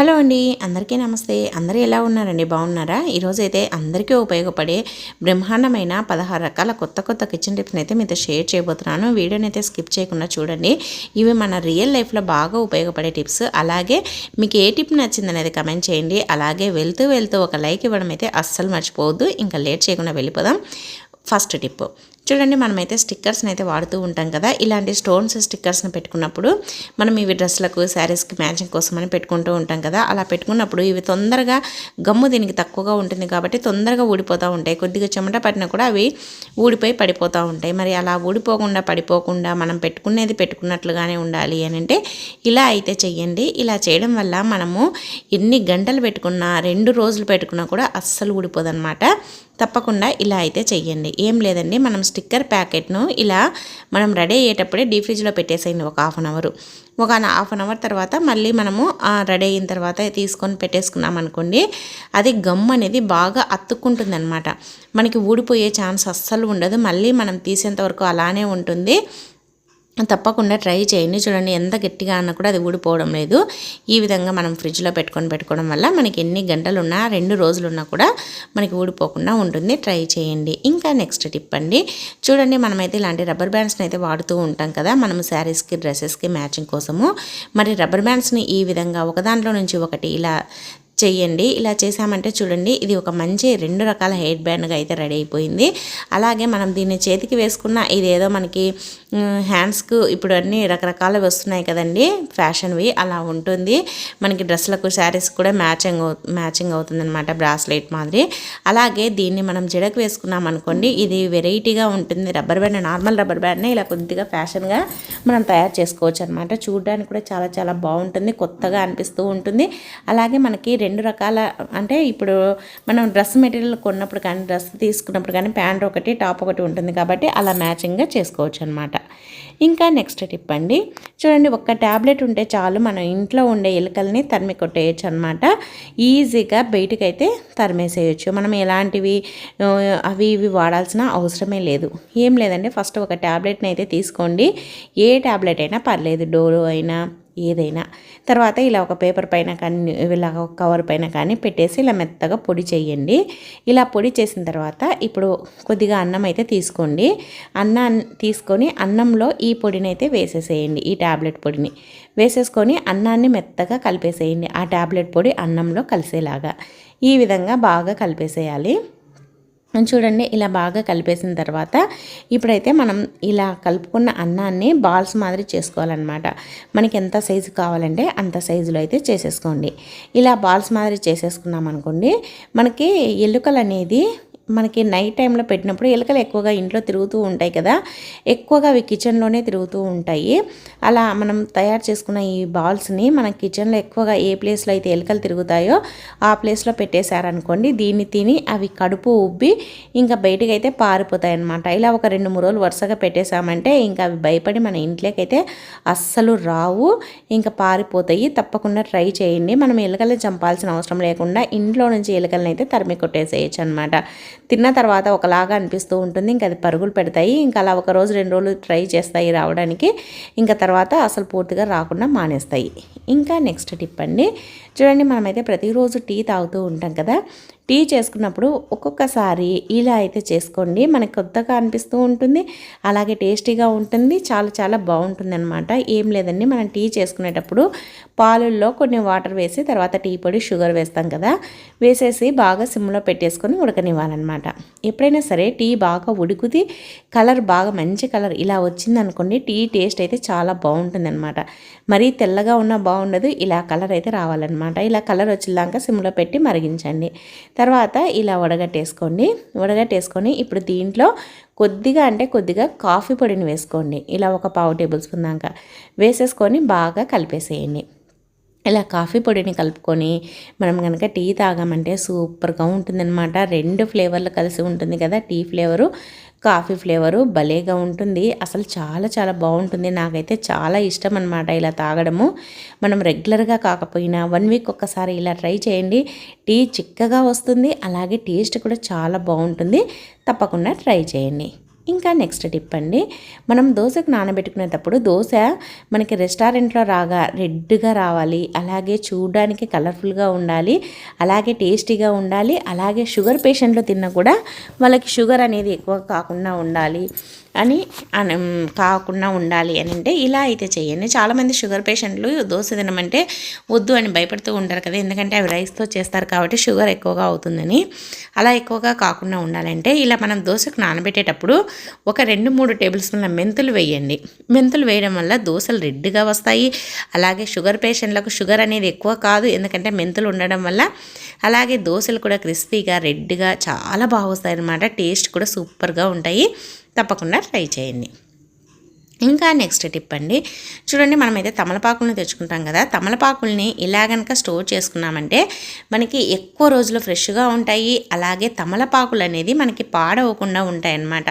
Hello అండి అందరికీ నమస్తే. అందరూ ఎలా ఉన్నారండి? బాగున్నారా? ఈరోజు అయితే అందరికీ ఉపయోగపడే బ్రహ్మాండమైన పదహారు రకాల కొత్త కొత్త కిచెన్ టిప్స్ని అయితే మీతో షేర్ చేయబోతున్నాను. వీడియోని అయితే స్కిప్ చేయకుండా చూడండి. ఇవి మన రియల్ లైఫ్లో బాగా ఉపయోగపడే టిప్స్. అలాగే మీకు ఏ టిప్ నచ్చిందనేది కమెంట్ చేయండి. అలాగే వెళ్తూ వెళ్తూ ఒక లైక్ ఇవ్వడం అయితే అస్సలు మర్చిపోవద్దు. ఇంకా లేట్ చేయకుండా వెళ్ళిపోదాం. First tip. చూడండి మనమైతే స్టిక్కర్స్ని అయితే వాడుతూ ఉంటాం కదా. ఇలాంటి స్టోన్స్ స్టిక్కర్స్ని పెట్టుకున్నప్పుడు మనం ఇవి డ్రెస్లకు శారీస్కి మ్యాచింగ్ కోసం అని పెట్టుకుంటూ ఉంటాం కదా. అలా పెట్టుకున్నప్పుడు ఇవి తొందరగా గమ్ము దీనికి తక్కువగా ఉంటుంది కాబట్టి తొందరగా ఊడిపోతూ ఉంటాయి. కొద్దిగా చెమట పట్టినా కూడా అవి ఊడిపోయి పడిపోతూ ఉంటాయి. మరి అలా ఊడిపోకుండా పడిపోకుండా మనం పెట్టుకునేది పెట్టుకున్నట్లుగానే ఉండాలి అని అంటే ఇలా అయితే చెయ్యండి. ఇలా చేయడం వల్ల మనము ఎన్ని గంటలు పెట్టుకున్నా రెండు రోజులు పెట్టుకున్నా కూడా అస్సలు ఊడిపోదన్నమాట. తప్పకుండా ఇలా అయితే చెయ్యండి. ఏం లేదండి మనం స్టిక్కర్ ప్యాకెట్ను ఇలా మనం రెడీ అయ్యేటప్పుడే డీ ఫ్రిడ్జ్లో పెట్టేసేయండి ఒక హాఫ్ అన్ అవర్. ఒక హాఫ్ అన్ అవర్ తర్వాత మళ్ళీ మనము రెడీ అయిన తర్వాత తీసుకొని పెట్టేసుకున్నాం అనుకోండి అది గమ్ అనేది బాగా అత్తుక్కుంటుంది అనమాట మనకి ఊడిపోయే ఛాన్స్ అస్సలు ఉండదు. మళ్ళీ మనం తీసేంత వరకు అలానే ఉంటుంది. తప్పకుండా ట్రై చేయండి. చూడండి ఎంత గట్టిగా అన్నా కూడా అది ఊడిపోవడం లేదు. ఈ విధంగా మనం ఫ్రిడ్జ్లో పెట్టుకొని పెట్టుకోవడం వల్ల మనకి ఎన్ని గంటలు ఉన్నా రెండు రోజులు ఉన్నా కూడా మనకి ఊడిపోకుండా ఉంటుంది. ట్రై చేయండి. ఇంకా నెక్స్ట్ టిప్ అండి. చూడండి మనమైతే ఇలాంటి రబ్బర్ బ్యాండ్స్ని అయితే వాడుతూ ఉంటాం కదా. మనం శారీస్కి డ్రెస్సెస్కి మ్యాచింగ్ కోసము. మరి రబ్బర్ బ్యాండ్స్ని ఈ విధంగా ఒక దాంట్లో నుంచి ఒకటి ఇలా చెయ్యండి ఇలా చేసామంటే చూడండి ఇది ఒక మంచి రెండు రకాల హెయిర్ బ్యాండ్గా అయితే రెడీ అయిపోయింది. అలాగే మనం దీన్ని చేతికి వేసుకున్న ఇదేదో మనకి హ్యాండ్స్కు ఇప్పుడు అన్ని రకరకాలు వస్తున్నాయి కదండి ఫ్యాషన్వి అలా ఉంటుంది. మనకి డ్రెస్లకు శారీస్ కూడా మ్యాచింగ్ మ్యాచింగ్ అవుతుంది అనమాట బ్రాస్లెట్ మాదిరి. అలాగే దీన్ని మనం జడకు వేసుకున్నాం అనుకోండి ఇది వెరైటీగా ఉంటుంది. రబ్బర్ బ్యాండ్ నార్మల్ రబ్బర్ బ్యాండ్నే ఇలా కొద్దిగా ఫ్యాషన్గా మనం తయారు చేసుకోవచ్చు అనమాట చూడడానికి కూడా చాలా చాలా బాగుంటుంది కొత్తగా అనిపిస్తూ ఉంటుంది. అలాగే మనకి రెండు రకాల అంటే ఇప్పుడు మనం డ్రెస్ మెటీరియల్ కొన్నప్పుడు కానీ డ్రెస్ తీసుకున్నప్పుడు కానీ ప్యాంట్ ఒకటి టాప్ ఒకటి ఉంటుంది కాబట్టి అలా మ్యాచింగ్గా చేసుకోవచ్చు అనమాట ఇంకా నెక్స్ట్ టిప్ అండి. చూడండి ఒక్క ట్యాబ్లెట్ ఉంటే చాలు మనం ఇంట్లో ఉండే ఎలుకల్ని తరిమి కొట్టేయచ్చు అనమాట ఈజీగా బయటకైతే తరిమేసేయచ్చు. మనం ఎలాంటివి అవి ఇవి వాడాల్సిన అవసరమే లేదు. ఏం లేదండి ఫస్ట్ ఒక ట్యాబ్లెట్ని అయితే తీసుకోండి. ఏ ట్యాబ్లెట్ అయినా పర్లేదు డోలో అయినా ఏదైనా. తర్వాత ఇలా ఒక పేపర్ పైన కానీ ఇలా ఒక కవర్ పైన కానీ పెట్టేసి ఇలా మెత్తగా పొడి చేయండి. ఇలా పొడి చేసిన తర్వాత ఇప్పుడు కొద్దిగా అన్నం అయితే తీసుకోండి. అన్నం తీసుకొని అన్నంలో ఈ పొడిని అయితే వేసేసేయండి ఈ ట్యాబ్లెట్ పొడిని. వేసేసుకొని అన్నాన్ని మెత్తగా కలిపేసేయండి ఆ ట్యాబ్లెట్ పొడి అన్నంలో కలిసేలాగా. ఈ విధంగా బాగా కలిపేసేయాలి. చూడండి ఇలా బాగా కలిపేసిన తర్వాత ఇప్పుడైతే మనం ఇలా కలుపుకున్న అన్నాన్ని బాల్స్ మాదిరి చేసుకోవాలన్నమాట. మనకి ఎంత సైజు కావాలంటే అంత సైజులో అయితే చేసేసుకోండి. ఇలా బాల్స్ మాదిరి చేసేసుకున్నాం అనుకోండి మనకి ఎల్లుకలు అనేది మనకి నైట్ టైంలో పెట్టినప్పుడు ఎలుకలు ఎక్కువగా ఇంట్లో తిరుగుతూ ఉంటాయి కదా ఎక్కువగా అవి కిచెన్లోనే తిరుగుతూ ఉంటాయి. అలా మనం తయారు చేసుకున్న ఈ బాల్స్ని మన కిచెన్లో ఎక్కువగా ఏ ప్లేస్లో అయితే ఎలుకలు తిరుగుతాయో ఆ ప్లేస్లో పెట్టేశారనుకోండి దీన్ని తిని అవి కడుపు ఉబ్బి ఇంకా బయటకు అయితే పారిపోతాయి అనమాట ఇలా ఒక రెండు మూడు రోజులు వరుసగా పెట్టేశామంటే ఇంకా అవి భయపడి మన ఇంట్లోకైతే అస్సలు రావు. ఇంకా పారిపోతాయి. తప్పకుండా ట్రై చేయండి. మనం ఎలుకల్ని చంపాల్సిన అవసరం లేకుండా ఇంట్లో నుంచి ఎలుకలను అయితే తరిమి కొట్టేసేయచ్చు అనమాట తిన్న తర్వాత ఒకలాగా అనిపిస్తూ ఉంటుంది. ఇంకా అది పరుగులు పెడతాయి. ఇంకా అలా ఒక రోజు రెండు రోజులు ట్రై చేస్తాయి రావడానికి. ఇంకా తర్వాత అసలు పూర్తిగా రాకుండా మానేస్తాయి. ఇంకా నెక్స్ట్ టిప్ అండి. చూడండి మనమైతే ప్రతిరోజు టీ తాగుతూ ఉంటాం కదా. టీ చేసుకున్నప్పుడు ఒక్కొక్కసారి ఇలా అయితే చేసుకోండి. మనకు కొత్తగా అనిపిస్తూ ఉంటుంది. అలాగే టేస్టీగా ఉంటుంది. చాలా చాలా బాగుంటుంది అనమాట ఏం లేదండి. మనం టీ చేసుకునేటప్పుడు పాలుల్లో కొన్ని వాటర్ వేసి తర్వాత టీ పొడి షుగర్ వేస్తాం కదా. వేసేసి బాగా సిమ్లో పెట్టేసుకొని ఉడకనివ్వాలన్నమాట. ఎప్పుడైనా సరే టీ బాగా ఉడుకుది. కలర్ బాగా మంచి కలర్ ఇలా వచ్చిందనుకోండి టీ టేస్ట్ అయితే చాలా బాగుంటుంది అనమాట మరీ తెల్లగా ఉన్నా బాగుండదు. ఇలా కలర్ అయితే రావాలన్నమాట. ఇలా కలర్ వచ్చేదాకా సిమ్లో పెట్టి మరిగించండి. తర్వాత ఇలా వడగట్టేసుకోండి. వడగట్టేసుకొని ఇప్పుడు దీంట్లో కొద్దిగా అంటే కొద్దిగా కాఫీ పొడిని వేసుకోండి. ఇలా ఒక పావు టేబుల్ స్పూన్ దాకా వేసేసుకొని బాగా కలిపేసేయండి. ఇలా కాఫీ పొడిని కలుపుకొని మనం కనుక టీ తాగామంటే సూపర్గా ఉంటుందన్నమాట. రెండు ఫ్లేవర్లు కలిసి ఉంటుంది కదా టీ ఫ్లేవరు. కాఫీ ఫ్లేవరు భలేగా ఉంటుంది. అసలు చాలా చాలా బాగుంటుంది. నాకైతే చాలా ఇష్టం అనమాట ఇలా తాగడము. మనం రెగ్యులర్గా కాకపోయినా వన్ వీక్ ఒక్కసారి ఇలా ట్రై చేయండి. టీ చిక్కగా వస్తుంది. అలాగే టేస్ట్ కూడా చాలా బాగుంటుంది. తప్పకుండా ట్రై చేయండి. ఇంకా నెక్స్ట్ టిప్ అండి. మనం దోశకు నానబెట్టుకునేటప్పుడు దోశ మనకి రెస్టారెంట్లో రాగా రెడ్గా రావాలి అలాగే చూడడానికి కలర్ఫుల్గా ఉండాలి అలాగే టేస్టీగా ఉండాలి అలాగే షుగర్ పేషెంట్లు తిన్నా కూడా వాళ్ళకి షుగర్ అనేది ఎక్కువ కాకుండా ఉండాలి. అని కాకుండా ఉండాలి అని అంటే ఇలా అయితే చేయండి చాలామంది షుగర్ పేషెంట్లు దోశ తినమంటే వద్దు అని భయపడుతూ ఉంటారు కదా. ఎందుకంటే అవి రైస్తో చేస్తారు కాబట్టి షుగర్ ఎక్కువగా అవుతుందని. అలా ఎక్కువగా కాకుండా ఉండాలంటే ఇలా మనం దోశకు నానబెట్టేటప్పుడు ఒక రెండు మూడు టేబుల్ స్పూన్ల మెంతులు వేయండి. మెంతులు వేయడం వల్ల దోశలు రెడ్గా వస్తాయి. అలాగే షుగర్ పేషెంట్లకు షుగర్ అనేది ఎక్కువ కాదు. ఎందుకంటే మెంతులు ఉండడం వల్ల అలాగే దోశలు కూడా క్రిస్పీగా రెడ్గా చాలా బాగా వస్తాయి అన్నమాట టేస్ట్ కూడా సూపర్గా ఉంటాయి. తప్పకుండా ట్రై చేయండి. ఇంకా నెక్స్ట్ టిప్ అండి. చూడండి మనమైతే తమలపాకులను తెచ్చుకుంటాం కదా. తమలపాకుల్ని ఇలా కనుక స్టోర్ చేసుకున్నామంటే మనకి ఎక్కువ రోజులు ఫ్రెష్గా ఉంటాయి. అలాగే తమలపాకులు అనేది మనకి పాడవకుండా ఉంటాయి అన్నమాట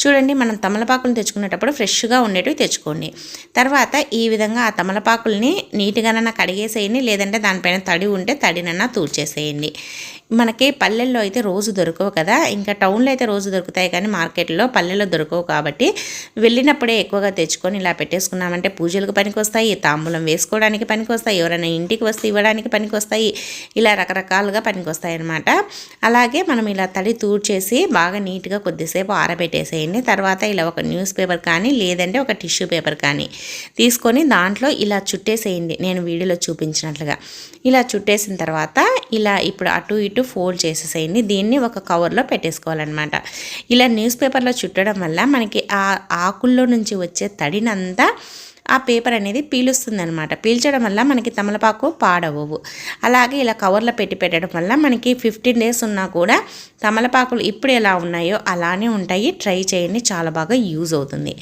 చూడండి మనం తమలపాకులు తెచ్చుకునేటప్పుడు ఫ్రెష్గా ఉండేటివి తెచ్చుకోండి. తర్వాత ఈ విధంగా ఆ తమలపాకుల్ని నీట్గానన్నా కడిగేసేయండి. లేదంటే దానిపైన తడి ఉంటే తడినన్నా తూర్చేసేయండి. మనకి పల్లెల్లో అయితే రోజు దొరకవు కదా. ఇంకా టౌన్లో అయితే రోజు దొరుకుతాయి కానీ మార్కెట్లో పల్లెల్లో దొరకవు కాబట్టి వెళ్ళినప్పుడే ఎక్కువగా తెచ్చుకొని ఇలా పెట్టేసుకున్నామంటే పూజలకు పనికొస్తాయి తాంబూలం వేసుకోవడానికి పనికొస్తాయి ఎవరైనా ఇంటికి వస్తే ఇవ్వడానికి పనికొస్తాయి ఇలా రకరకాలుగా పనికొస్తాయి అనమాట అలాగే మనం ఇలా తడి తూడ్చేసి బాగా నీట్గా కొద్దిసేపు ఆరబెట్టేసేయండి. తర్వాత ఇలా ఒక న్యూస్ పేపర్ కానీ లేదంటే ఒక టిష్యూ పేపర్ కానీ తీసుకొని దాంట్లో ఇలా చుట్టేసేయండి. నేను వీడియోలో చూపించినట్లుగా. ఇలా చుట్టేసిన తర్వాత ఇలా ఇప్పుడు అటు ఇటు ఫోల్డ్ చేసేసేయండి. దీన్ని ఒక కవర్లో పెట్టేసుకోవాలన్నమాట. ఇలా న్యూస్ పేపర్లో చుట్టడం వల్ల మనకి ఆ ఆకుల్లో నుంచి వచ్చే తడినంతా ఆ పేపర్ అనేది పీలుస్తుంది అనమాట పీల్చడం వల్ల మనకి తమలపాకు పాడవవు అలాగే ఇలా కవర్లో పెట్టి పెట్టడం వల్ల మనకి ఫిఫ్టీన్ డేస్ ఉన్నా కూడా తమలపాకులు ఇప్పుడు ఎలా ఉన్నాయో అలానే ఉంటాయి. ట్రై చేయండి. చాలా బాగా యూజ్ అవుతుంది.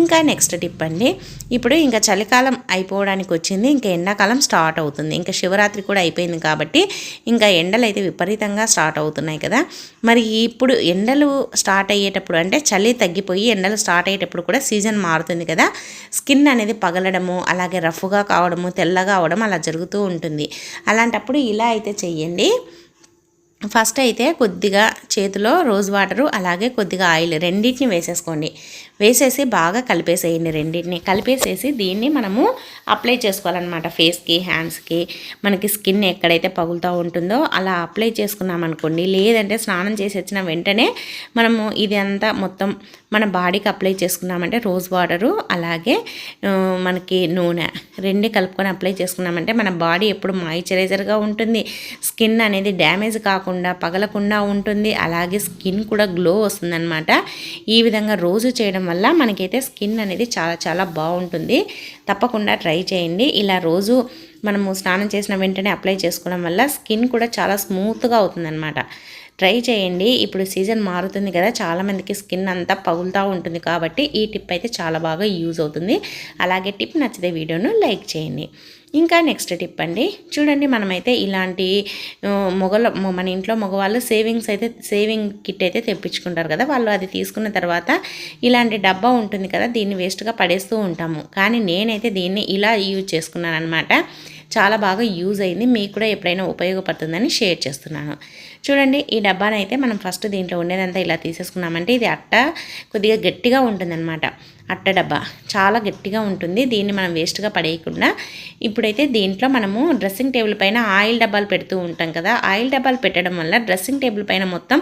ఇంకా నెక్స్ట్ టిప్ అండి. ఇప్పుడు ఇంకా చలికాలం అయిపోవడానికి వచ్చింది. ఇంకా ఎండాకాలం స్టార్ట్ అవుతుంది. ఇంకా శివరాత్రి కూడా అయిపోయింది కాబట్టి ఇంకా ఎండలు అయితే విపరీతంగా స్టార్ట్ అవుతున్నాయి కదా. మరి ఇప్పుడు ఎండలు స్టార్ట్ అయ్యేటప్పుడు అంటే చలి తగ్గిపోయి ఎండలు స్టార్ట్ అయ్యేటప్పుడు కూడా సీజన్ మారుతుంది కదా. స్కిన్ అనేది పగలడము అలాగే రఫ్గా కావడము తెల్లగా అవడం అలా జరుగుతూ ఉంటుంది. అలాంటప్పుడు ఇలా అయితే చెయ్యండి. ఫస్ట్ అయితే కొద్దిగా చేతిలో రోజ్ వాటరు అలాగే కొద్దిగా ఆయిల్ రెండింటిని వేసేసుకోండి. వేసేసి బాగా కలిపేసేయండి రెండింటిని. కలిపేసేసి దీన్ని మనము అప్లై చేసుకోవాలన్నమాట. ఫేస్కి హ్యాండ్స్కి. మనకి స్కిన్ ఎక్కడైతే పగులుతూ ఉంటుందో అలా అప్లై చేసుకున్నాం అనుకోండి లేదంటే స్నానం చేసి వచ్చిన వెంటనే మనము ఇది అంతా మొత్తం మన బాడీకి అప్లై చేసుకున్నామంటే రోజ్ వాటరు అలాగే మనకి నూనె రెండు కలుపుకొని అప్లై చేసుకున్నామంటే మన బాడీ ఎప్పుడు మాయిశ్చరైజర్గా ఉంటుంది. స్కిన్ అనేది డ్యామేజ్ కాకుండా పగలకుండా ఉంటుంది. అలాగే స్కిన్ కూడా గ్లో వస్తుందన్నమాట. ఈ విధంగా రోజు చేయడం వల్ల మనకైతే స్కిన్ అనేది చాలా చాలా బాగుంటుంది. తప్పకుండా ట్రై చేయండి. ఇలా రోజు మనము స్నానం చేసిన వెంటనే అప్లై చేసుకోవడం వల్ల స్కిన్ కూడా చాలా స్మూత్గా అవుతుందన్నమాట. ట్రై చేయండి. ఇప్పుడు సీజన్ మారుతుంది కదా చాలామందికి స్కిన్ అంతా పగులుతూ ఉంటుంది కాబట్టి ఈ టిప్ అయితే చాలా బాగా యూజ్ అవుతుంది. అలాగే టిప్ నచ్చితే వీడియోను లైక్ చేయండి. ఇంకా నెక్స్ట్ టిప్ అండి. చూడండి మనమైతే ఇలాంటి మొగల మన ఇంట్లో మగవాళ్ళు సేవింగ్స్ అయితే సేవింగ్ కిట్ అయితే తెప్పించుకుంటారు కదా వాళ్ళు అది తీసుకున్న తర్వాత ఇలాంటి డబ్బా ఉంటుంది కదా దీన్ని వేస్ట్గా పడేస్తూ ఉంటాము. కానీ నేనైతే దీన్ని ఇలా యూజ్ చేసుకున్నాను అనమాట చాలా బాగా యూజ్ అయింది. మీకు కూడా ఎప్పుడైనా ఉపయోగపడుతుందని షేర్ చేస్తున్నాను. చూడండి ఈ డబ్బానైతే మనం ఫస్ట్ దీంట్లో ఉండేదంతా ఇలా తీసేసుకున్నామంటే ఇది అట్ట కొద్దిగా గట్టిగా ఉంటుందన్నమాట. అట్ట డబ్బా. చాలా గట్టిగా ఉంటుంది. దీన్ని మనం వేస్ట్గా పడేయకుండా ఇప్పుడైతే దీంట్లో మనము డ్రెస్సింగ్ టేబుల్ పైన ఆయిల్ డబ్బాలు పెడుతూ ఉంటాం కదా ఆయిల్ డబ్బాలు పెట్టడం వల్ల డ్రెస్సింగ్ టేబుల్ పైన మొత్తం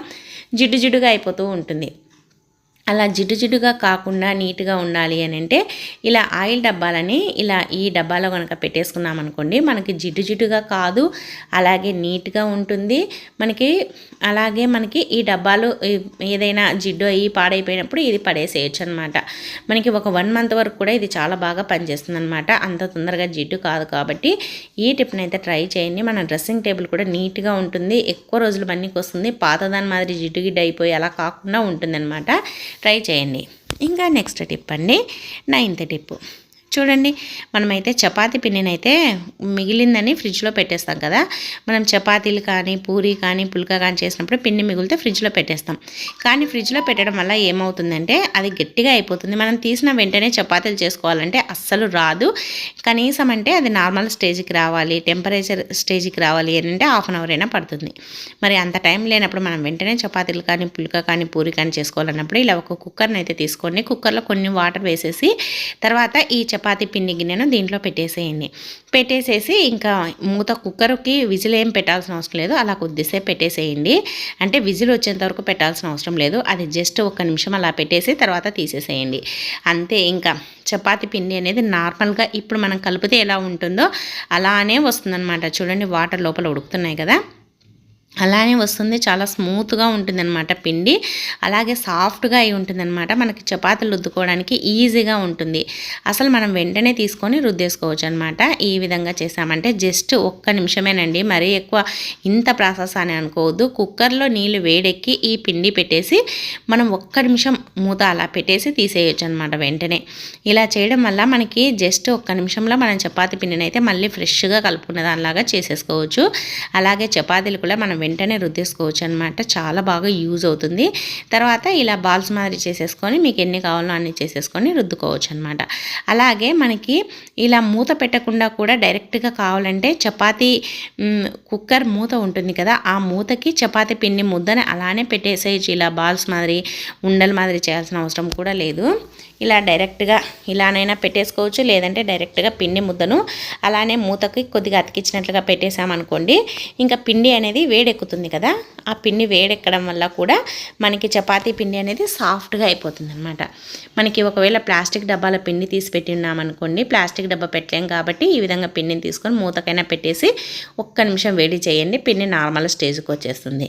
జిడ్డు జిడ్డుగా అయిపోతూ ఉంటుంది. అలా జిడ్డు జిడ్డుగా కాకుండా నీట్గా ఉండాలి అని అంటే ఇలా ఆయిల్ డబ్బాలని ఇలా ఈ డబ్బాలో కనుక పెట్టేసుకున్నాం అనుకోండి మనకి జిడ్డు జిడ్డుగా కాదు అలాగే నీట్గా ఉంటుంది. మనకి అలాగే మనకి ఈ డబ్బాలు ఏదైనా జిడ్డు అయ్యి పాడైపోయినప్పుడు ఇది పడేసేయచ్చు అనమాట మనకి ఒక వన్ మంత్ వరకు కూడా ఇది చాలా బాగా పనిచేస్తుంది అనమాట అంత తొందరగా జిడ్డు కాదు కాబట్టి ఈ టిప్ని అయితే ట్రై చేయండి. మన డ్రెస్సింగ్ టేబుల్ కూడా నీట్గా ఉంటుంది. ఎక్కువ రోజులు బన్నీకి వస్తుంది పాతదాని మాదిరి జిడ్డు గిడ్డు అయిపోయి అలా కాకుండా ఉంటుంది ట్రై చేయండి. ఇంకా నెక్స్ట్ టిప్ అండి. Ninth tip. చూడండి మనమైతే చపాతీ పిండినైతే మిగిలిందని ఫ్రిడ్జ్లో పెట్టేస్తాం కదా. మనం చపాతీలు కానీ పూరి కానీ పుల్కా కానీ చేసినప్పుడు పిండి మిగిలితే ఫ్రిడ్జ్లో పెట్టేస్తాం. కానీ ఫ్రిడ్జ్లో పెట్టడం వల్ల ఏమవుతుందంటే అది గట్టిగా అయిపోతుంది. మనం తీసిన వెంటనే చపాతీలు చేసుకోవాలంటే అస్సలు రాదు. కనీసం అంటే అది నార్మల్ స్టేజ్కి రావాలి టెంపరేచర్ స్టేజ్కి రావాలి ఏంటంటే హాఫ్ అన్ అవర్ అయినా పడుతుంది. మరి అంత టైం లేనప్పుడు మనం వెంటనే చపాతీలు కానీ పుల్కా కానీ పూరి కానీ చేసుకోవాలన్నప్పుడు ఇలా ఒక కుక్కర్ని అయితే తీసుకోండి. కుక్కర్లో కొన్ని వాటర్ వేసేసి తర్వాత ఈ చపాతీ చపాతీ పిండి గిన్నెను దీంట్లో పెట్టేసేయండి. పెట్టేసేసి ఇంకా మూత కుక్కర్కి విజిల్ ఏం పెట్టాల్సిన అవసరం లేదు. అలా కొద్దిసేపు పెట్టేసేయండి. అంటే విజిల్ వచ్చేంత వరకు పెట్టాల్సిన అవసరం లేదు. అది జస్ట్ ఒక నిమిషం అలా పెట్టేసి తర్వాత తీసేసేయండి. అంతే ఇంకా చపాతి పిండి అనేది నార్మల్గా ఇప్పుడు మనం కలిపితే ఎలా ఉంటుందో అలానే వస్తుందన్నమాట. చూడండి వాటర్ లోపల ఉడుకుతున్నాయి కదా. అలానే వస్తుంది. చాలా స్మూత్గా ఉంటుందన్నమాట పిండి. అలాగే సాఫ్ట్గా అయి ఉంటుందన్నమాట. మనకి చపాతీలు రుద్దుకోవడానికి ఈజీగా ఉంటుంది. అసలు మనం వెంటనే తీసుకొని రుద్దేసుకోవచ్చు అనమాట ఈ విధంగా చేసామంటే జస్ట్ ఒక్క నిమిషమేనండి. మరీ ఎక్కువ ఇంత ప్రాసెస్ అని అనుకోవద్దు. కుక్కర్లో నీళ్ళు వేడెక్కి ఈ పిండి పెట్టేసి మనం ఒక్క నిమిషం మూత అలా పెట్టేసి తీసేయచ్చు అనమాట వెంటనే. ఇలా చేయడం వల్ల మనకి జస్ట్ ఒక్క నిమిషంలో మనం చపాతీ పిండిని అయితే మళ్ళీ ఫ్రెష్గా కలుపుకున్న దానిలాగా చేసేసుకోవచ్చు. అలాగే చపాతీలు కూడా మనం వెంటనే రుద్దేసుకోవచ్చు అనమాట చాలా బాగా యూజ్ అవుతుంది. తర్వాత ఇలా బాల్స్ మాదిరి చేసేసుకొని మీకు ఎన్ని కావాలో అన్ని చేసేసుకొని రుద్దుకోవచ్చు అనమాట అలాగే మనకి ఇలా మూత పెట్టకుండా కూడా డైరెక్ట్గా కావాలంటే చపాతీ కుక్కర్ మూత ఉంటుంది కదా ఆ మూతకి చపాతీ పిండి ముద్దని అలానే పెట్టేసేయచ్చు. ఇలా బాల్స్ మాదిరి ఉండల మాదిరి చేయాల్సిన అవసరం కూడా లేదు. ఇలా డైరెక్ట్గా ఇలానైనా పెట్టేసుకోవచ్చు. లేదంటే డైరెక్ట్గా పిండి ముద్దను అలానే మూతకి కొద్దిగా అతికించినట్లుగా పెట్టేసామనుకోండి ఇంకా పిండి అనేది వేడెక్కుతుంది కదా ఆ పిండి వేడెక్కడం వల్ల కూడా మనకి చపాతీ పిండి అనేది సాఫ్ట్గా అయిపోతుంది అనమాట మనకి ఒకవేళ ప్లాస్టిక్ డబ్బాల పిండి తీసి పెట్టి ఉన్నామనుకోండి ప్లాస్టిక్ డబ్బా పెట్టలేం కాబట్టి ఈ విధంగా పిండిని తీసుకొని మూతకైనా పెట్టేసి ఒక్క నిమిషం వేడి చేయండి పిండి నార్మల్ స్టేజ్కి వచ్చేస్తుంది.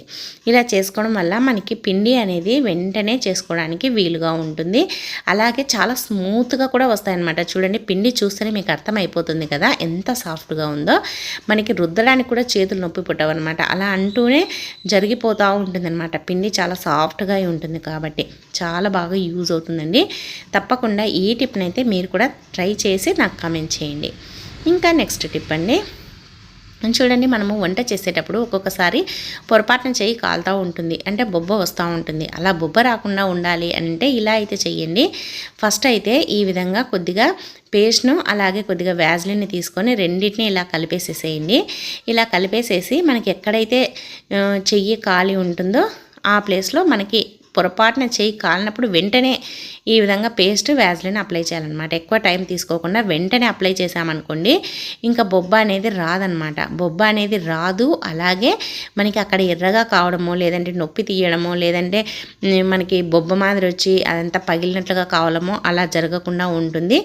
ఇలా చేసుకోవడం వల్ల మనకి పిండి అనేది వెంటనే చేసుకోవడానికి వీలుగా ఉంటుంది. అలాగే చాలా స్మూత్గా కూడా వస్తాయన్నమాట. చూడండి పిండి చూస్తేనే మీకు అర్థమైపోతుంది కదా ఎంత సాఫ్ట్గా ఉందో. మనకి రుద్దడానికి కూడా చేతులు నొప్పి పుట్టవన్నమాట. అలా అంటూనే జరిగిపోతూ ఉంటుందన్నమాట. పిండి చాలా సాఫ్ట్గా ఉంటుంది కాబట్టి చాలా బాగా యూజ్ అవుతుందండి. తప్పకుండా ఈ టిప్నైతే మీరు కూడా ట్రై చేసి నాకు కామెంట్ చేయండి. ఇంకా నెక్స్ట్ టిప్ అండి. చూడండి మనము వంట చేసేటప్పుడు ఒక్కొక్కసారి పొరపాటున చేయి కాలుతూ ఉంటుంది. అంటే బొబ్బ వస్తూ ఉంటుంది. అలా బొబ్బ రాకుండా ఉండాలి అంటే ఇలా అయితే చెయ్యండి. ఫస్ట్ అయితే ఈ విధంగా కొద్దిగా పేస్ట్ను అలాగే కొద్దిగా వ్యాజ్లిన్ని తీసుకొని రెండింటిని ఇలా కలిపేసేసేయండి. ఇలా కలిపేసేసి మనకి ఎక్కడైతే చెయ్యి ఖాళీ ఉంటుందో ఆ ప్లేస్లో మనకి పొరపాటున చేయి కాలినప్పుడు వెంటనే ఈ విధంగా పేస్ట్ వ్యాజ్లిన్ అప్లై చేయాలన్నమాట. ఎక్కువ టైం తీసుకోకుండా వెంటనే అప్లై చేసామనుకోండి ఇంకా బొబ్బ అనేది రాదనమాట బొబ్బ అనేది రాదు. అలాగే మనకి అక్కడ ఎర్రగా కావడమో లేదంటే నొప్పి తీయడమో లేదంటే మనకి బొబ్బ మాదిరి వచ్చి అదంతా పగిలినట్లుగా కావడమో అలా జరగకుండా ఉంటుంది.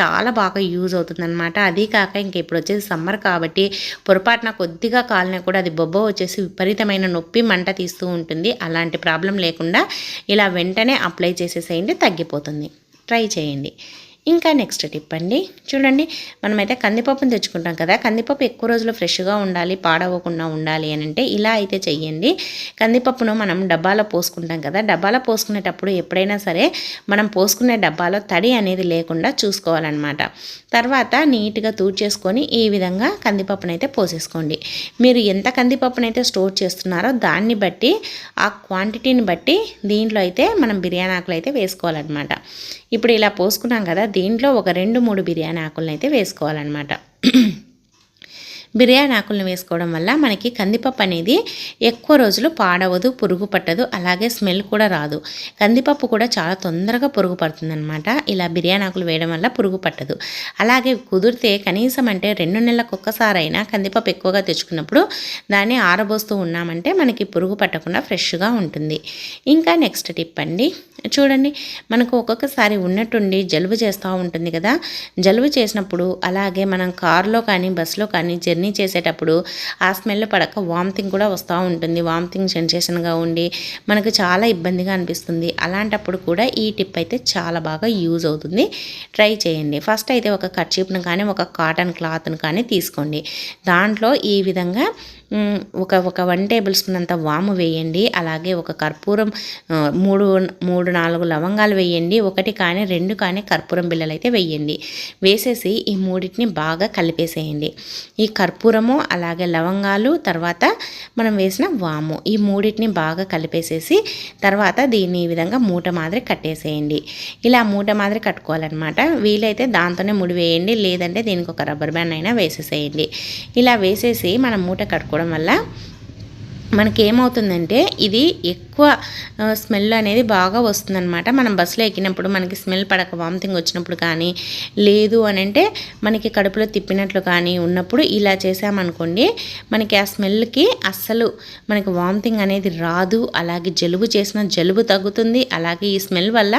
చాలా బాగా యూజ్ అవుతుందన్నమాట. అది కాక ఇంక ఇప్పుడు వచ్చేసి సమ్మర్ కాబట్టి పొరపాటున కొద్దిగా కాలినా కూడా అది బొబ్బ వచ్చేసి విపరీతమైన నొప్పి మంట తీస్తూ ఉంటుంది. అలాంటి ప్రాబ్లం లేకుండా ఇలా వెంటనే అప్లై చేసేసేయండి తగ్గిపోతుంది ట్రై చేయండి. ఇంకా నెక్స్ట్ టిప్ అండి. చూడండి మనమైతే కందిపప్పును తెచ్చుకుంటాం కదా కందిపప్పు ఎక్కువ రోజులు ఫ్రెష్గా ఉండాలి పాడవకుండా ఉండాలి అని అంటే ఇలా అయితే చెయ్యండి. కందిపప్పును మనం డబ్బాలో పోసుకుంటాం కదా డబ్బాలో పోసుకునేటప్పుడు ఎప్పుడైనా సరే మనం పోసుకునే డబ్బాలో తడి అనేది లేకుండా చూసుకోవాలన్నమాట. తర్వాత నీట్గా తూడ్చేసుకొని ఈ విధంగా కందిపప్పునైతే పోసేసుకోండి. మీరు ఎంత కందిపప్పునైతే స్టోర్ చేస్తున్నారో దాన్ని బట్టి ఆ క్వాంటిటీని బట్టి దీంట్లో అయితే మనం బిర్యానీ ఆకులు అయితే వేసుకోవాలన్నమాట. ఇప్పుడు ఇలా పోసుకున్నాం కదా దీంట్లో ఒక రెండు మూడు బిర్యానీ ఆకులను అయితే వేసుకోవాలన్నమాట. బిర్యానీ ఆకులను వేసుకోవడం వల్ల మనకి కందిపప్పు అనేది ఎక్కువ రోజులు పాడవదు పురుగు పట్టదు అలాగే స్మెల్ కూడా రాదు. కందిపప్పు కూడా చాలా తొందరగా పురుగు పడుతుందన్నమాట. ఇలా బిర్యానీ ఆకులు వేయడం వల్ల పురుగు పట్టదు. అలాగే కుదిరితే కనీసం అంటే రెండు నెలలకు ఒక్కసారైనా కందిపప్పు ఎక్కువగా తెచ్చుకున్నప్పుడు దాన్ని ఆరబోస్తూ ఉన్నామంటే మనకి పురుగు పట్టకుండా ఫ్రెష్గా ఉంటుంది. ఇంకా నెక్స్ట్ టిప్ అండి. చూడండి మనకు ఒక్కొక్కసారి ఉన్నట్టుండి జలుబు చేస్తూ ఉంటుంది కదా. జలుబు చేసినప్పుడు అలాగే మనం కారులో కానీ బస్సులో కానీ జర్నీ జర్నీ చేసేటప్పుడు ఆ స్మెల్ పడక వామిటింగ్ కూడా వస్తూ ఉంటుంది. వామిటింగ్ సెన్సేషన్గా ఉండి మనకు చాలా ఇబ్బందిగా అనిపిస్తుంది. అలాంటప్పుడు కూడా ఈ టిప్ అయితే చాలా బాగా యూజ్ అవుతుంది. ట్రై చేయండి. ఫస్ట్ అయితే ఒక కర్చీప్ను కానీ ఒక కాటన్ క్లాత్ను కానీ తీసుకోండి. దాంట్లో ఈ విధంగా ఒక ఒక వన్ టేబుల్ స్పూన్ అంత వాము వేయండి. అలాగే ఒక కర్పూరం మూడు మూడు నాలుగు లవంగాలు వేయండి. ఒకటి కానీ రెండు కానీ కర్పూరం బిళ్ళలు అయితే వేయండి. వేసేసి ఈ మూడింటిని బాగా కలిపేసేయండి. ఈ కర్పూరము అలాగే లవంగాలు తర్వాత మనం వేసిన వాము ఈ మూడింటిని బాగా కలిపేసేసి తర్వాత దీన్ని ఈ విధంగా మూట మాదిరి కట్టేసేయండి. ఇలా మూట మాదిరి కట్టుకోవాలన్నమాట. వీలైతే దాంతోనే ముడి వేయండి. లేదంటే దీనికి ఒక రబ్బర్ బ్యాండ్ అయినా వేసేసేయండి. ఇలా వేసేసి మనం మూట కట్టుకో వల్ల మనకి ఏమవుతుందంటే ఇది ఎక్కువ స్మెల్ అనేది బాగా వస్తుందన్నమాట. మనం బస్సులో ఎక్కినప్పుడు మనకి స్మెల్ పడక వామిటింగ్ వచ్చినప్పుడు కానీ లేదు అని అంటే మనకి కడుపులో తిప్పినట్లు కానీ ఉన్నప్పుడు ఇలా చేసామనుకోండి మనకి ఆ స్మెల్కి అస్సలు మనకి వామిటింగ్ అనేది రాదు. అలాగే జలుబు చేసిన జలుబు తగ్గుతుంది. అలాగే ఈ స్మెల్ వల్ల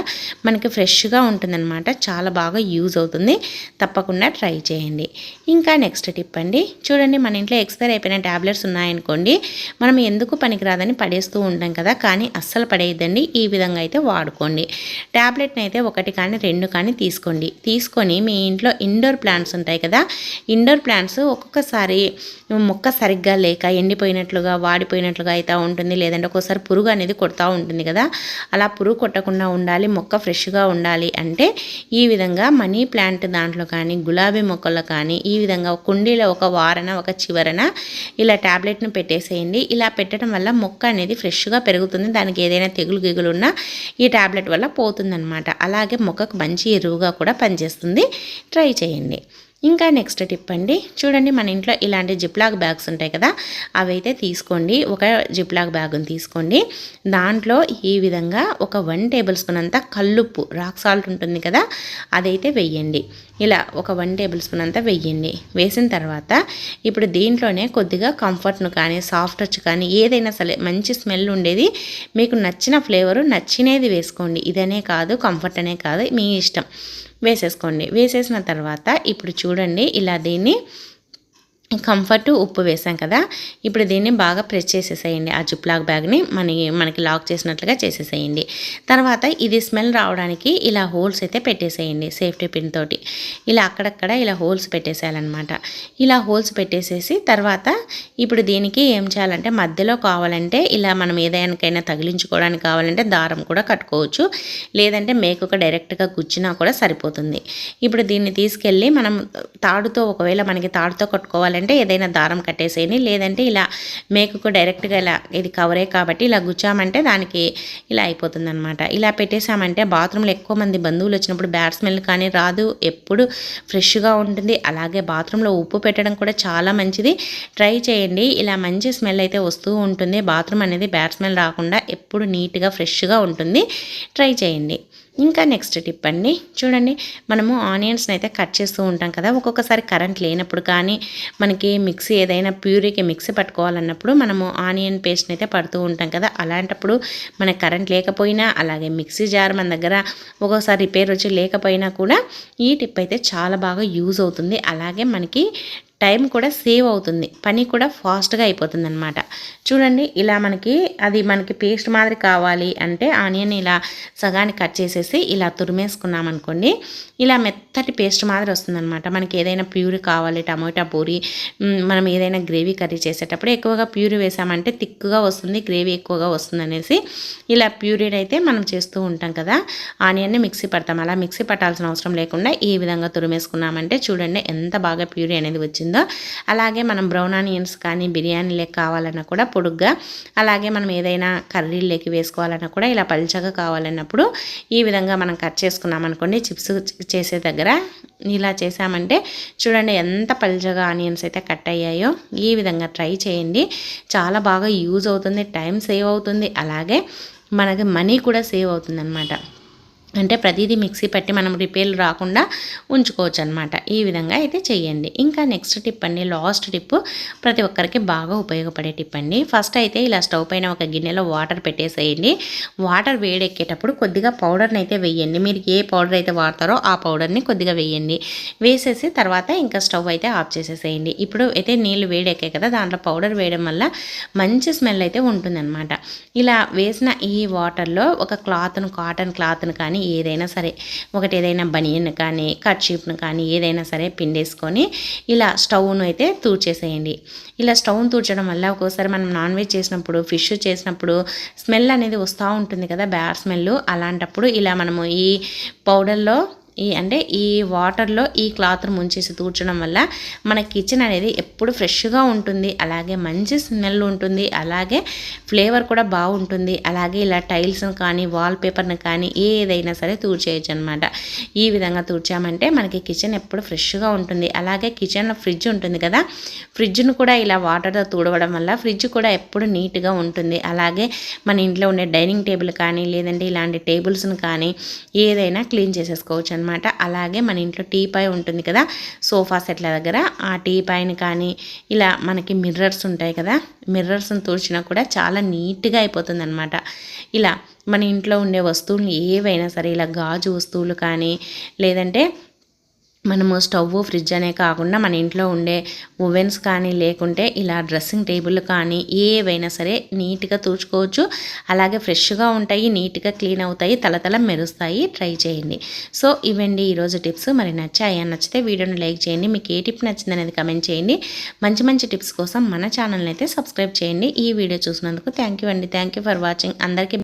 మనకి ఫ్రెష్గా ఉంటుందన్నమాట. చాలా బాగా యూజ్ అవుతుంది. తప్పకుండా ట్రై చేయండి. ఇంకా నెక్స్ట్ టిప్ అండి. చూడండి మన ఇంట్లో ఎక్స్పైర్ అయిపోయిన ట్యాబ్లెట్స్ ఉన్నాయనుకోండి మనం ఎందుకు పనికిరాదని పడేస్తూ ఉంటాం కదా కానీ అస్సలు పడేయద్దండి. ఈ విధంగా అయితే వాడుకోండి. ట్యాబ్లెట్ని అయితే ఒకటి కానీ రెండు కానీ తీసుకోండి. తీసుకొని మీ ఇంట్లో ఇండోర్ ప్లాంట్స్ ఉంటాయి కదా ఇండోర్ ప్లాంట్స్ ఒక్కొక్కసారి మొక్క సరిగ్గా లేక ఎండిపోయినట్లుగా వాడిపోయినట్లుగా అయితే ఉంటుంది. లేదంటే ఒక్కోసారి పురుగు అనేది కొడతా ఉంటుంది కదా. అలా పురుగు కొట్టకుండా ఉండాలి మొక్క ఫ్రెష్గా ఉండాలి అంటే ఈ విధంగా మనీ ప్లాంట్ దాంట్లో కానీ గులాబీ మొక్కల్లో కానీ ఈ విధంగా కుండీలో ఒక వారన ఒక చివరన ఇలా ట్యాబ్లెట్ను పెట్టేసేయండి. ఇలా పెట్టడం వల్ల మొక్క అనేది ఫ్రెష్గా పెరుగుతుంది. దానికి ఏదైనా తెగులు గిగులు ఉన్నా ఈ ట్యాబ్లెట్ వల్ల పోతుందన్నమాట. అలాగే మొక్కకు మంచి ఎరువుగా కూడా పనిచేస్తుంది. ట్రై చేయండి. ఇంకా నెక్స్ట్ టిప్ అండి. చూడండి మన ఇంట్లో ఇలాంటి జిప్లాక్ బ్యాగ్స్ ఉంటాయి కదా అవైతే తీసుకోండి. ఒక జిప్లాక్ బ్యాగ్ని తీసుకోండి. దాంట్లో ఈ విధంగా ఒక వన్ టేబుల్ స్పూన్ అంతా కల్లుప్పు రాక్ సాల్ట్ ఉంటుంది కదా అదైతే వెయ్యండి ఇలా ఒక వన్ టేబుల్ స్పూన్ అంతా వెయ్యండి వేసిన తర్వాత ఇప్పుడు దీంట్లోనే కొద్దిగా కంఫర్ట్ను కానీ సాఫ్ట్ టచ్ కానీ ఏదైనా సరే మంచి స్మెల్ ఉండేది మీకు నచ్చిన ఫ్లేవరు నచ్చినది వేసుకోండి. ఇదనే కాదు కంఫర్ట్ అనే కాదు మీ ఇష్టం. వేసేసుకోండి. వేసేసిన తర్వాత ఇప్పుడు చూడండి ఇలా దీన్ని కంఫర్ట్ ఉప్పు వేసాం కదా. ఇప్పుడు దీన్ని బాగా ప్రెస్ చేసేసేయండి. ఆ జిప్లాక్ బ్యాగ్ని మన మనకి లాక్ చేసినట్లుగా చేసేసేయండి. తర్వాత ఇది స్మెల్ రావడానికి ఇలా హోల్స్ అయితే పెట్టేసేయండి సేఫ్టీ పిన్ తోటి. ఇలా అక్కడక్కడ ఇలా హోల్స్ పెట్టేసేయాలన్నమాట. ఇలా హోల్స్ పెట్టేసేసి తర్వాత ఇప్పుడు దీనికి ఏం చేయాలంటే మధ్యలో కావాలంటే ఇలా మనం ఏదైనాకైనా తగిలించుకోవడానికి కావాలంటే దారం కూడా కట్టుకోవచ్చు. లేదంటే మేకొక డైరెక్ట్గా గుచ్చినా కూడా సరిపోతుంది. ఇప్పుడు దీన్ని తీసుకెళ్ళి మనం తాడుతో ఒకవేళ మనకి తాడుతో కట్టుకోవాలి కావాలంటే ఏదైనా దారం కట్టేసేయండి లేదంటే ఇలా మేకకు డైరెక్ట్గా ఇలా ఇది కవరే కాబట్టి ఇలా గుచ్చామంటే దానికి ఇలా అయిపోతుంది అనమాట ఇలా పెట్టేశామంటే బాత్రూంలో ఎక్కువ మంది బంధువులు వచ్చినప్పుడు బ్యాడ్ స్మెల్ కానీ రాదు ఎప్పుడు ఫ్రెష్గా ఉంటుంది. అలాగే బాత్రూంలో ఉప్పు పెట్టడం కూడా చాలా మంచిది. ట్రై చేయండి. ఇలా మంచి స్మెల్ అయితే వస్తూ ఉంటుంది. బాత్రూమ్ అనేది బ్యాడ్ స్మెల్ రాకుండా ఎప్పుడు నీట్గా ఫ్రెష్గా ఉంటుంది. ట్రై చేయండి. ఇంకా నెక్స్ట్ టిప్ అండి. చూడండి మనము ఆనియన్స్ని అయితే కట్ చేస్తూ ఉంటాం కదా ఒక్కొక్కసారి కరెంట్ లేనప్పుడు కానీ మనకి మిక్సీ ఏదైనా ప్యూరీకి మిక్సీ పట్టుకోవాలన్నప్పుడు మనము ఆనియన్ పేస్ట్ని అయితే పడుతూ ఉంటాం కదా అలాంటప్పుడు మనకి కరెంట్ లేకపోయినా అలాగే మిక్సీ జార్ మన దగ్గర ఒక్కొక్కసారి రిపేర్ వచ్చి లేకపోయినా కూడా ఈ టిప్ అయితే చాలా బాగా యూజ్ అవుతుంది. అలాగే మనకి టైం కూడా సేవ్ అవుతుంది. పని కూడా ఫాస్ట్గా అయిపోతుంది అనమాట చూడండి ఇలా మనకి అది మనకి పేస్ట్ మాదిరి కావాలి అంటే ఆనియన్ ఇలా సగాన్ని కట్ చేసేసి ఇలా తురిమేసుకున్నాం అనుకోండి ఇలా మెత్తటి పేస్ట్ మాదిరి వస్తుందన్నమాట. మనకి ఏదైనా ప్యూరీ కావాలి టమోటా పూరి మనం ఏదైనా గ్రేవీ కర్రీ చేసేటప్పుడు ఎక్కువగా ప్యూరీ వేసామంటే థిక్గా వస్తుంది గ్రేవీ ఎక్కువగా వస్తుంది అనేసి ఇలా ప్యూరీడ్ అయితే మనం చేస్తూ ఉంటాం కదా. ఆనియన్ని మిక్సీ పడతాం. అలా మిక్సీ పట్టాల్సిన అవసరం లేకుండా ఈ విధంగా తురిమేసుకున్నామంటే చూడండి ఎంత బాగా ప్యూరీ అనేది వచ్చింది. అలాగే మనం బ్రౌన్ ఆనియన్స్ కానీ బిర్యానీలోకి కావాలన్నా కూడా పొడుగ్గా అలాగే మనం ఏదైనా కర్రీలోకి వేసుకోవాలన్నా కూడా ఇలా పల్చగా కావాలన్నప్పుడు ఈ విధంగా మనం కట్ చేసుకున్నామనుకోండి చిప్స్ చేసే దగ్గర ఇలా చేసామంటే చూడండి ఎంత పల్చగా ఆనియన్స్ అయితే కట్ అయ్యాయో. ఈ విధంగా ట్రై చేయండి. చాలా బాగా యూజ్ అవుతుంది టైం సేవ్ అవుతుంది. అలాగే మనకి మనీ కూడా సేవ్ అవుతుంది అంటే ప్రతిదీ మిక్సీ పెట్టి మనం రిపేర్లు రాకుండా ఉంచుకోవచ్చు అనమాట ఈ విధంగా అయితే చేయండి. ఇంకా నెక్స్ట్ టిప్ అండి లాస్ట్ టిప్. ప్రతి ఒక్కరికి బాగా ఉపయోగపడే టిప్ అండి. ఫస్ట్ అయితే ఇలా స్టవ్ పైన ఒక గిన్నెలో వాటర్ పెట్టేసేయండి. వాటర్ వేడెక్కేటప్పుడు కొద్దిగా పౌడర్ని అయితే వేయండి. మీరు ఏ పౌడర్ అయితే వాడతారో ఆ పౌడర్ని కొద్దిగా వేయండి. వేసేసి తర్వాత ఇంకా స్టవ్ అయితే ఆఫ్ చేసేసేయండి. ఇప్పుడు అయితే నీళ్ళు వేడెక్కాయి కదా దాంట్లో పౌడర్ వేయడం వల్ల మంచి స్మెల్ అయితే ఉంటుందన్నమాట. ఇలా వేసిన ఈ వాటర్లో ఒక క్లాత్ను కాటన్ క్లాత్ను కానీ కానీ ఏదైనా సరే ఒకటి ఏదైనా బనియన్ కానీ కట్షీప్ను కానీ ఏదైనా సరే పిండేసుకొని ఇలా స్టవ్ను అయితే తూర్చేసేయండి ఇలా స్టవ్ను తూర్చడం వల్ల ఒక్కోసారి మనం నాన్ వెజ్ చేసినప్పుడు ఫిష్ చేసినప్పుడు స్మెల్ అనేది వస్తూ ఉంటుంది కదా బ్యాడ్ స్మెల్. అలాంటప్పుడు ఇలా మనము ఈ పౌడర్లో ఈ అంటే ఈ వాటర్లో ఈ క్లాత్ ముంచేసి తూర్చడం వల్ల మన కిచెన్ అనేది ఎప్పుడు ఫ్రెష్గా ఉంటుంది. అలాగే మంచి స్మెల్ ఉంటుంది. అలాగే ఫ్లేవర్ కూడా బాగుంటుంది. అలాగే ఇలా టైల్స్ని కానీ వాల్ పేపర్ని కానీ ఏదైనా సరే తూర్చేయచ్చు అనమాట ఈ విధంగా తూర్చామంటే మనకి కిచెన్ ఎప్పుడు ఫ్రెష్గా ఉంటుంది. అలాగే కిచెన్లో ఫ్రిడ్జ్ ఉంటుంది కదా ఫ్రిడ్జ్ను కూడా ఇలా వాటర్తో తూడవడం వల్ల ఫ్రిడ్జ్ కూడా ఎప్పుడు నీట్గా ఉంటుంది. అలాగే మన ఇంట్లో ఉండే డైనింగ్ టేబుల్ కానీ లేదంటే ఇలాంటి టేబుల్స్ని కానీ ఏదైనా క్లీన్ చేసేసుకోవచ్చు అనమాట అలాగే మన ఇంట్లో టీ పై ఉంటుంది కదా సోఫా సెట్ల దగ్గర. ఆ టీ పైన కానీ ఇలా మనకి మిర్రర్స్ ఉంటాయి కదా మిర్రర్స్ని తుడిచినా కూడా చాలా నీట్గా అయిపోతుంది అనమాట ఇలా మన ఇంట్లో ఉండే వస్తువులు ఏవైనా సరే ఇలా గాజు వస్తువులు కానీ లేదంటే మనము స్టవ్ ఫ్రిడ్జ్ అనే కాకుండా మన ఇంట్లో ఉండే ఓవెన్స్ కానీ లేకుంటే ఇలా డ్రెస్సింగ్ టేబుల్ కానీ ఏవైనా సరే నీట్గా తూచుకోవచ్చు అలాగే ఫ్రెష్గా ఉంటాయి నీట్గా క్లీన్ అవుతాయి తలతల మెరుస్తాయి. ట్రై చేయండి. సో ఇవండి ఈరోజు టిప్స్. మరి నచ్చాయి? నచ్చితే వీడియోని లైక్ చేయండి. మీకు ఏ టిప్ నచ్చింది అనేది కమెంట్ చేయండి. మంచి మంచి టిప్స్ కోసం మన ఛానల్ని అయితే సబ్స్క్రైబ్ చేయండి. ఈ వీడియో చూసినందుకు థ్యాంక్ యూ అండి. Thank you for watching. అందరికీ